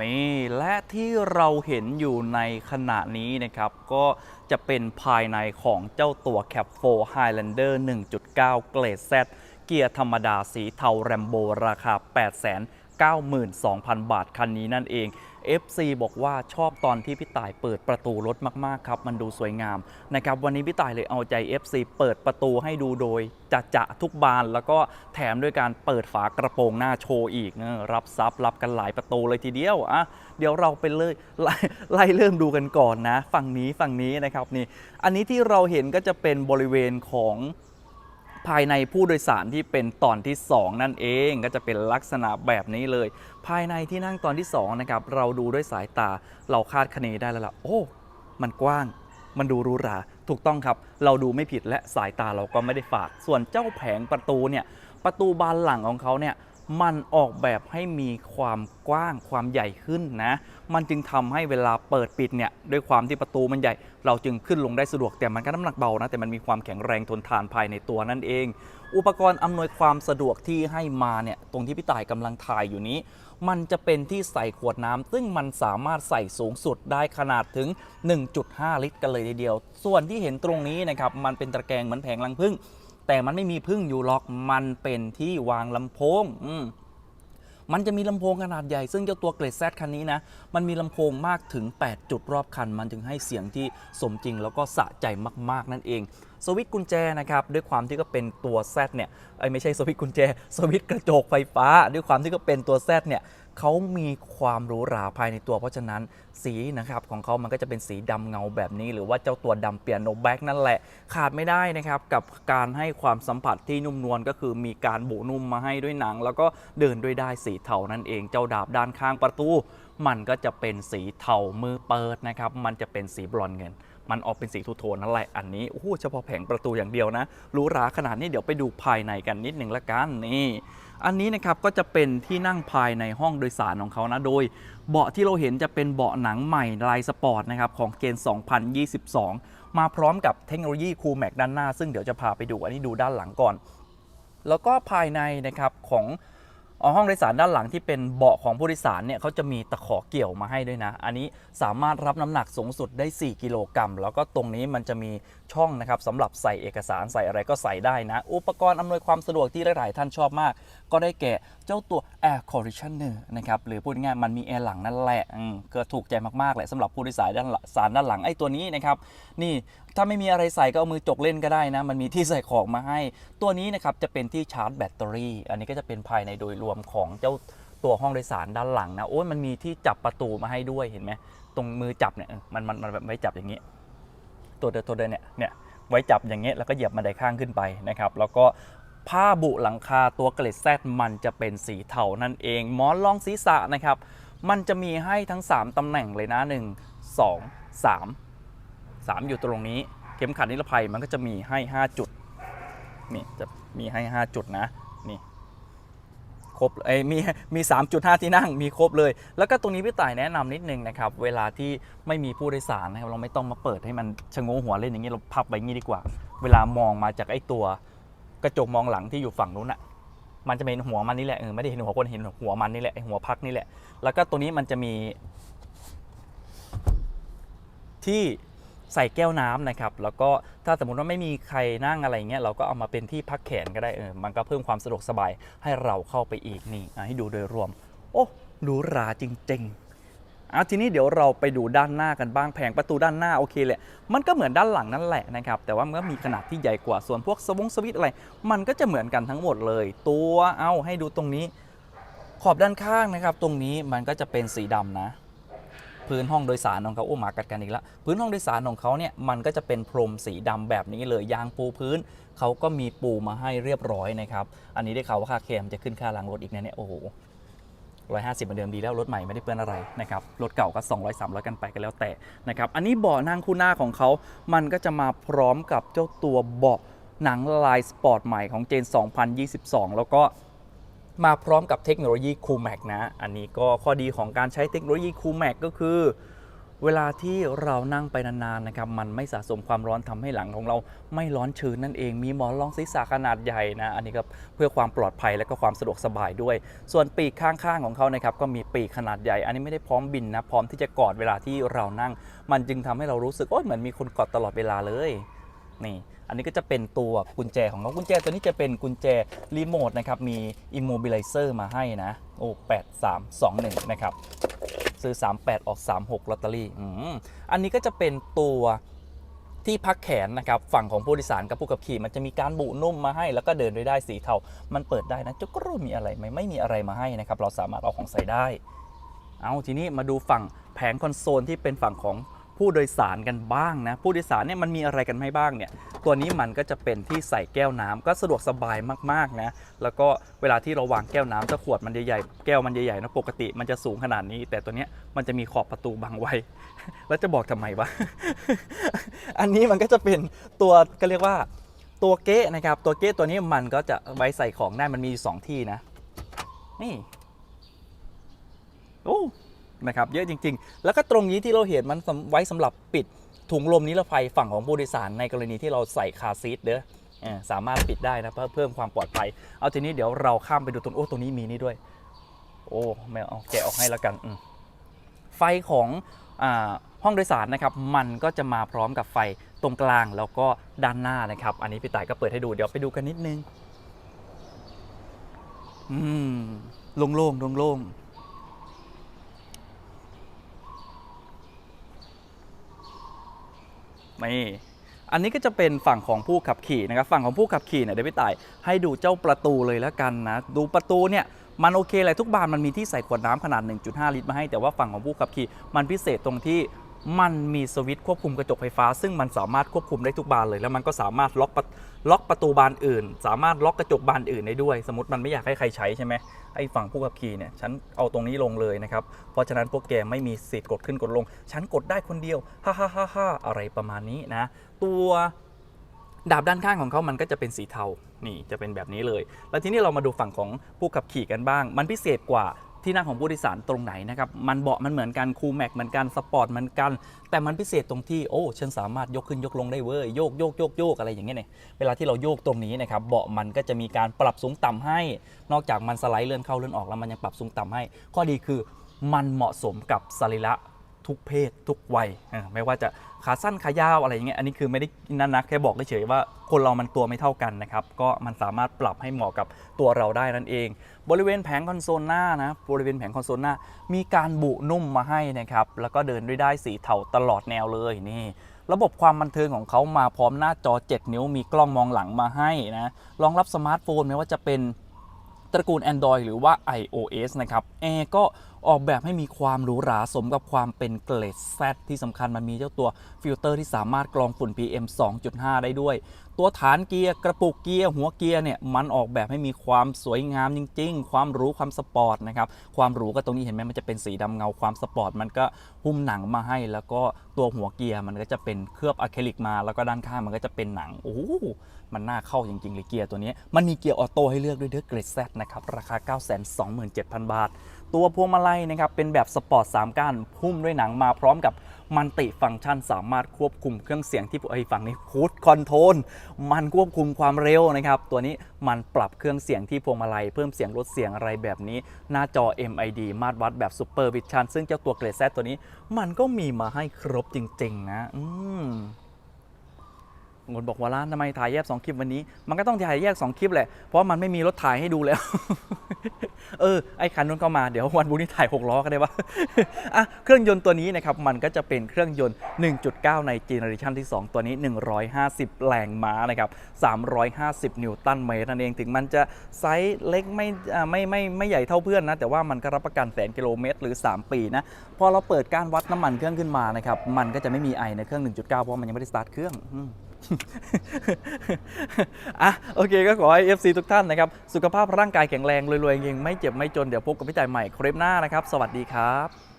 นี่และที่เราเห็นอยู่ในขณะนี้นะครับ ก็จะเป็นภายในของเจ้าตัว Cap 4 Highlander 1.9 เกรด Z เกียร์ธรรมดาสีเทาแรมโบราคา 892,000 บาท คันนี้นั่นเอง FC บอกว่าชอบตอนที่พี่ต่ายเปิดประตูรถมากๆครับ มันดูสวยงามนะครับวันนี้พี่ต่ายเลยเอาใจ FC เปิดประตูให้ดูโดยจะจะทุกบาน แล้วก็แถมด้วยการเปิดฝากระโปรงหน้าโชว์อีกรับซับรับกันหลายประตูเลยทีเดียวอะเดี๋ยวเราไปเลยไลไล่เริ่มดูกันก่อนนะ ฝั่งนี้ฝั่งนี้นะครับนี่อันนี้ที่เราเห็นก็จะเป็นบริเวณของ ภายในผู้โดยสารที่เป็นตอนที่ 2 นั่นเองก็จะเป็นลักษณะแบบนี้เลย ภายในที่นั่งตอนที่2นะครับเราดูด้วยสายตาเราคาดคะเนได้แล้วล่ะโอ้ มันกว้าง มันดูหรูหราถูกต้องครับ เราดูไม่ผิดและสายตาเราก็ไม่ได้ฝาดส่วนเจ้าแผงประตูเนี่ยประตูบานหลังของเขาเนี่ย มันออกแบบให้มีความกว้างความใหญ่ขึ้นนะ มันจึงทำให้เวลาเปิดปิดเนี่ยด้วยความที่ประตูมันใหญ่ เราจึงขึ้นลงได้สะดวกแต่มันก็น้ำหนักเบานะแต่มันมีความแข็งแรงทนทานภายในตัวนั่นเอง อุปกรณ์อำนวยความสะดวกที่ให้มาเนี่ยตรงที่พี่ต่ายกำลังถ่ายอยู่นี้ มันจะเป็นที่ใส่ขวดน้ำซึ่งมันสามารถใส่สูงสุดได้ขนาดถึง 1.5 ลิตร กันเลยทีเดียว ส่วนที่เห็นตรงนี้นะครับมันเป็นตะแกรงเหมือนแผงลังพึ่ง แต่มันไม่มีพึ่งอยู่หรอกมันเป็นที่วางลำโพงอืมมันจะมีลำโพงขนาดใหญ่ ซึ่งเจ้าตัวเกรดแซคันนี้นะ มันมีลำโพงมากถึง 8 จุดรอบคัน มันจึงให้เสียงที่สมจริงแล้วก็สะใจมากๆนั่นเองสวิตกุญแจนะครับด้วยความที่ก็เป็นตัว Z เนี่ยไอ้ไม่ใช่สวิตกุญแจ สวิตกระจกไฟฟ้า ด้วยความที่ก็เป็นตัว Z เนี่ย เขามีความหรูหราภายในตัว เพราะฉะนั้นสีนะครับของเขามันก็จะเป็นสีดำเงาแบบนี้ หรือว่าเจ้าตัวดำเปียโนแบ็กนั่นแหละ ขาดไม่ได้นะครับ กับการให้ความสัมผัสที่นุ่มนวลก็คือมีการบุนุ่มมาให้ด้วยหนัง แล้วก็เดินด้วยได้สีเทานั่นเองเจ้าดาบด้านข้างประตู มันก็จะเป็นสีเทามือเปิดนะครับมันจะเป็นสีบรอนเงิน มันออกเป็นสีทูโทนนั่นแหละอันนี้โอ้โหเฉพาะแผงประตูอย่างเดียวนะหรูหราขนาดนี้เดี๋ยวไปดูภายในกันนิดหนึ่งละกันนี่อันนี้นะครับก็จะเป็นที่นั่งภายในห้องโดยสารของเขานะโดย เบาะที่เราเห็นจะเป็นเบาะหนังใหม่ลายสปอร์ตนะครับของเกณฑ์ 2022 มาพร้อมกับเทคโนโลยีคูลแม็กด้านหน้า ซึ่งเดี๋ยวจะพาไปดูอันนี้ดูด้านหลังก่อน แล้วก็ภายในนะครับของ ห้องโดยสารด้านหลังที่เป็นเบาะของผู้โดยสารเนี่ยเขาจะมีตะขอเกี่ยวมาให้ด้วยนะ อันนี้สามารถรับน้ำหนักสูงสุดได้ 4 กิโลกรัมแล้วก็ตรงนี้มันจะมีช่องนะครับสำหรับใส่เอกสารใส่อะไรก็ใส่ได้นะ อุปกรณ์อำนวยความสะดวกที่หลาย ๆ ท่านชอบมาก ก็ได้แก่เจ้าตัว Air Conditioner นะครับหรือพูดง่ายๆมันมีแอร์หลังนั่นแหละอืมก็ถูกใจมาก ๆ แหละสำหรับผู้โดยสารด้านสารด้านหลังไอ้ตัวนี้นะครับนี่ ถ้าไม่มีอะไรใส่ก็เอามือจกเล่นก็ได้นะ มันมีที่ใส่ของมาให้ ตัวนี้นะครับจะเป็นที่ชาร์จแบตเตอรี่ อันนี้ก็จะเป็นภายในโดยรวมของเจ้าตัวห้องโดยสารด้านหลังนะ โอ้ยมันมีที่จับประตูมาให้ด้วยเห็นไหมตรงมือจับเนี่ยมันมันมันแบบไว้จับอย่างนี้ ตัวเดินตัวเดินเนี่ยเนี่ยไว้จับอย่างเงี้ยแล้วก็เหยียบบันไดข้างขึ้นไปนะครับ แล้วก็ผ้าบุหลังคาตัวเกล็ดแซดมันจะเป็นสีเทานั่นเอง หมอนรองศีรษะนะครับ มันจะมีให้ทั้ง 3ตำแหน่งเลยนะ 1 2 3 3 อยู่ตรงนี้ เข็มขัดนิรภัยมันก็จะมีให้ 5 จุด นี่จะมีให้ 5 จุดนะ นี่ ครบเอ้ยมีมี 3.5 ที่นั่ง มีครบเลย แล้วก็ตรงนี้พี่ต่ายแนะนำนิดนึงนะครับ เวลาที่ไม่มีผู้โดยสารนะครับ เราไม่ต้องมาเปิดให้มันชะโงงหัวเล่นอย่างนี้ เราพับไปงี้ดีกว่า เวลามองมาจากไอ้ตัว กระจกมองหลังที่อยู่ฝั่งนู้นอะมันจะเป็นหัวมันนี่แหละเออไม่ได้เห็นหัวคนเห็นหัวมันนี่แหละไอ้หัวพักนี่แหละ แล้วก็ตรงนี้มันจะมีที่ ใส่แก้วน้ำนะครับ แล้วก็ถ้าสมมติว่าไม่มีใครนั่งอะไรเงี้ยเราก็เอามาเป็นที่พักแขนก็ได้เออมันก็เพิ่มความสะดวกสบายให้เราเข้าไปอีกนี่อะให้ดูโดยรวม โอ้หรูหราจริง ๆเอาทีนี้เดี๋ยวเราไปดูด้านหน้ากันบ้างแผงประตูด้านหน้าโอเคแหละมันก็เหมือนด้านหลังนั่นแหละนะครับแต่ว่ามันก็มีขนาดที่ใหญ่กว่าส่วนพวกสวงสวิตอะไร มันก็จะเหมือนกันทั้งหมดเลย ตัวเอาให้ดูตรงนี้ ขอบด้านข้างนะครับ ตรงนี้มันก็จะเป็นสีดำนะ พื้นห้องโดยสารของเขาโอ้หมากัดกันอีกแล้วพื้นห้องโดยสารของเขาเนี่ยมันก็จะเป็นพรมสีดำแบบนี้เลยยางปูพื้นเขาก็มีปูมาให้เรียบร้อยนะครับอันนี้ได้ข่าวว่าค่าเคมจะขึ้นค่าล้างรถอีกเนี่ยโอ้โหร้อยห้าสิบเหมือนเดิมดีแล้วรถใหม่ไม่ได้เปื้อนอะไรนะครับรถเก่าก็ 200 300 กันไปกันแล้วแต่นะครับอันนี้เบาะนั่งคู่หน้าของเขา มันก็จะมาพร้อมกับเจ้าตัวเบาะหนังลายสปอร์ตใหม่ของเจน 2022 แล้วก็ มาพร้อมกับเทคโนโลยี Coolmac นะ อันนี้ก็ข้อดีของการใช้เทคโนโลยี Coolmac ก็คือ เวลาที่เรานั่งไปนานๆนะครับ มันไม่สะสมความร้อนทำให้หลังของเราไม่ร้อนชื้นนั่นเอง มีหมอนรองศีรษะขนาดใหญ่นะ อันนี้ก็เพื่อความปลอดภัยและก็ความสะดวกสบายด้วย ส่วนปีกข้างๆของเขานะครับก็มีปีกขนาดใหญ่ อันนี้ไม่ได้พร้อมบินนะ พร้อมที่จะกอดเวลาที่เรานั่ง มันจึงทำให้เรารู้สึกโอ้ยเหมือนมีคนกอดตลอดเวลาเลย นี่ อันนี้ก็จะเป็นตัวกุญแจของเขากุญแจตัวนี้จะเป็นกุญแจรีโมทนะครับ มี immobilizer มาให้นะ โอ้8321นะครับ ซื้อ 38 ออก 36ลอตเตอรี่อืมอันนี้ก็จะเป็นตัวที่พักแขนนะครับฝั่งของผู้โดยสารกับผู้ขับขี่มันจะมีการบุนุ่มมาให้ แล้วก็เดินด้วยได้สีเทา มันเปิดได้นะจุกรูมีอะไรไหมไม่มีอะไรมาให้นะครับ เราสามารถเอาของใส่ได้ เอาทีนี้มาดูฝั่งแผงคอนโซลที่เป็นฝั่งของ ผู้โดยสารกันบ้างนะ ผู้โดยสารเนี่ยมันมีอะไรกันให้บ้างเนี่ย ตัวนี้มันก็จะเป็นที่ใส่แก้วน้ำก็สะดวกสบายมากๆนะ แล้วก็เวลาที่เราวางแก้วน้ำถ้าขวดมันใหญ่ๆ แก้วมันใหญ่ๆนะปกติมันจะสูงขนาดนี้ แต่ตัวเนี้ยมันจะมีขอบประตูบังไว้ แล้วจะบอกทำไมวะ อันนี้มันก็จะเป็นตัวก็เรียกว่าตัวเก๊ะนะครับ ตัวเก๊ะตัวนี้มันก็จะไว้ใส่ของได้มันมีอยู่สองที่นะ นี่ โอ้ นะครับเยอะจริง ๆ แล้วก็ตรงนี้ที่เราเห็นมันไว้สำหรับปิดถุงลมนิรภัยฝั่งของผู้โดยสารในกรณีที่เราใส่คาซีทเด้อสามารถปิดได้นะเพื่อเพิ่มความปลอดภัย เอาทีนี้เดี๋ยวเราข้ามไปดูตรงโอ้ตรงนี้มีนี่ด้วย โอ้ไม่เอาแกะออกให้แล้วกันไฟของอห้องโดยสารนะครับมันก็จะมาพร้อมกับไฟตรงกลางแล้วก็ด้านหน้านะครับ อันนี้พี่ต่ายก็เปิดให้ดูเดี๋ยวไปดูกันนิดนึง อืมโล่งๆโล่งๆ นี่อันนี้ก็จะเป็นฝั่งของผู้ขับขี่นะครับฝั่งของผู้ขับขี่เนี่ยเดี๋ยวพี่ต่ายให้ดูเจ้าประตูเลยแล้วกันนะ ดูประตูเนี่ยมันโอเคเลยทุกบานมันมีที่ใส่ขวดน้ำขนาด 1.5 ลิตรมาให้แต่ว่าฝั่งของผู้ขับขี่มันพิเศษตรงที่ มันมีสวิตช์ควบคุมกระจกไฟฟ้า ซึ่งมันสามารถควบคุมได้ทุกบานเลย แล้วมันก็สามารถล็อกล็อกประตูบานอื่น สามารถล็อกกระจกบานอื่นได้ด้วย สมมติมันไม่อยากให้ใครใช้ใช่ไหมไอ้ฝั่งผู้ขับขี่เนี่ยฉันเอาตรงนี้ลงเลยนะครับ เพราะฉะนั้นพวกแกไม่มีสิทธิ์กดขึ้นกดลง ฉันกดได้คนเดียวฮ่าฮ่าฮ่าฮ่าอะไรประมาณนี้นะ ตัวดาบด้านข้างของเขามันก็จะเป็นสีเทา นี่จะเป็นแบบนี้เลย แล้วทีนี้เรามาดูฝั่งของผู้ขับขี่กันบ้าง มันพิเศษกว่า ที่นั่งของผู้โดยสารตรงไหนนะครับ มันเบาะมันเหมือนกันคูลแม็กเหมือนกันสปอร์ตเหมือนกัน แต่มันพิเศษตรงที่โอ้ฉันสามารถยกขึ้นยกลงได้เว้ยโยกโยกโยกโยกอะไรอย่างเงี้ยเนี่ยเวลาที่เราโยกตรงนี้นะครับเบาะมันก็จะมีการปรับสูงต่ำให้ นอกจากมันสไลด์เลื่อนเข้าเลื่อนออกแล้วมันยังปรับสูงต่ำให้ ข้อดีคือมันเหมาะสมกับสรีระ ทุกเพศทุกวัยไม่ว่าจะขาสั้นขายาวอะไรอย่างเงี้ยอันนี้คือไม่ได้นั่นนะแค่บอกเฉยๆว่าคนเรามันตัวไม่เท่ากันนะครับก็มันสามารถปรับให้เหมาะกับตัวเราได้นั่นเอง บริเวณแผงคอนโซลหน้านะบริเวณแผงคอนโซลหน้า มีการบุนุ่มมาให้นะครับแล้วก็เดินด้วยได้สีเทาตลอดแนวเลยนี่ระบบความบันเทิงของเขามาพร้อมหน้าจอ 7 นิ้ว มีกล้องมองหลังมาให้นะรองรับสมาร์ทโฟนไม่ว่าจะเป็นตระกูล Android หรือว่า iOS นะครับแอร์ก็ ออกแบบให้มีความหรูหราสมกับความเป็นเกรด Z ที่สำคัญมันมีเจ้าตัวฟิลเตอร์ที่สามารถกรองฝุ่น PM 2.5 ได้ด้วย ตัวฐานเกียร์กระปุกเกียร์หัวเกียร์เนี่ยมันออกแบบให้มีความสวยงามจริง ๆ ความหรูความสปอร์ตนะครับความหรูก็ตรงนี้เห็นไหมมันจะเป็นสีดำเงาความสปอร์ตมันก็หุ้มหนังมาให้ แล้วก็ตัวหัวเกียร์มันก็จะเป็นเคลือบอะคริลิกมา แล้วก็ด้านข้างมันก็จะเป็นหนังโอ้มันน่าเข้าจริงๆเลยเกียร์ตัวนี้ มันมีเกียร์ออโต้ให้เลือกด้วยเด้อเกรดแซนะครับราคา 927,000 บาท ตัวพวงมาลัยนะครับเป็นแบบสปอร์ต3ก้านหุ้มด้วยหนังมาพร้อมกับมันติฟังก์ชันสามารถควบคุมเครื่องเสียงที่ไอ้ฝั่งนี้คูดคอนโทรลมันควบคุมความเร็วนะครับ ตัวนี้มันปรับเครื่องเสียงที่พวงมาลัย เพิ่มเสียงลดเสียงอะไรแบบนี้ หน้าจอ MID มาตรวัดแบบ Super Vision ซึ่งเจ้าตัวเกรดแซตัวนี้ มันก็มีมาให้ครบจริง ๆ นะ อืมงนบอกว่าร้านทำไมถ่ายแยก2คลิปวันนี้ มันก็ต้องถ่ายแยก 2 คลิปแหละ เพราะมันไม่มีรถถ่ายให้ดูแล้ว เออไอ้คันนู้นก็มาเดี๋ยววันบุนี้ถ่าย6ล้อก็ได้วะอะเครื่องยนต์ตัวนี้นะครับมันก็จะเป็นเครื่องยนต์ 1.9 ในเจเนอเรชันที่ 2 ตัวนี้ 150 แรงม้านะครับ350 นิวตันเมตรนั่นเองถึงมันจะไซส์เล็กไม่อ่ไม่ไม่ไม่ใหญ่เท่าเพื่อนนะแต่ว่ามันก็รับประกันแสนกิโลเมตรหรือ 3 ปีนะพอเราเปิดการวัดน้ำมันเครื่องขึ้นมานะครับมันก็จะไม่มีไอในเครื่อง 1.9 เพราะมันยังไม่ได้สตาร์ทเครื่องอ อะโอเคก็ขอให้ FC ทุกท่านนะครับ สุขภาพร่างกายแข็งแรงรวยๆเองไม่เจ็บไม่จนเดี๋ยวพบกับพี่จ่ายใหม่คลิปหน้านะครับ สวัสดีครับ